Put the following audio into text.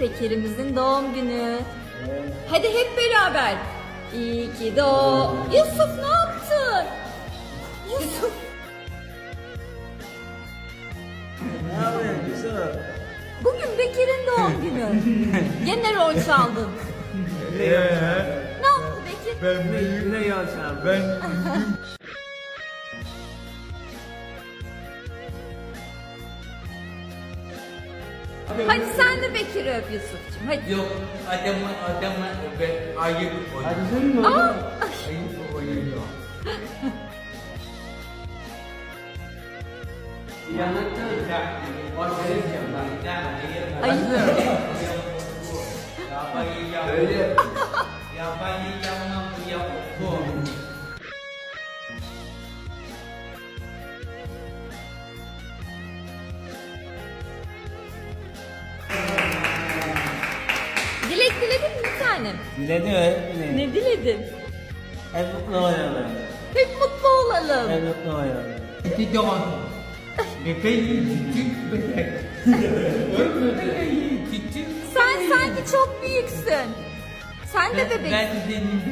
Bekir'imizin doğum günü. Hadi hep beraber. İyi ki doğ... Yusuf ne yaptın? Yusuf. Ne yapıyorsun Yusuf? Bugün Bekir'in doğum günü. Gene rol çaldın. Ne yaptı Bekir? Ben ne yaşam? Ben Hadi sen de Bekir'i öp Yusuf'cum. Hadi. Yok adamı adamı ve ayıp Hadi oynuyor. mi Aa, Ayıp oynuyor. Ayıp. Yapayım. Öyle. Yapayım bu yapı. Tanem? Diledi öğretmenim. Ne diledin? Hep mutlu olalım. Hep mutlu olalım. Hep mutlu olalım. Bebek. Bebeği küçük. Sen sanki çok büyüksün. Sen de bebek. Ben senin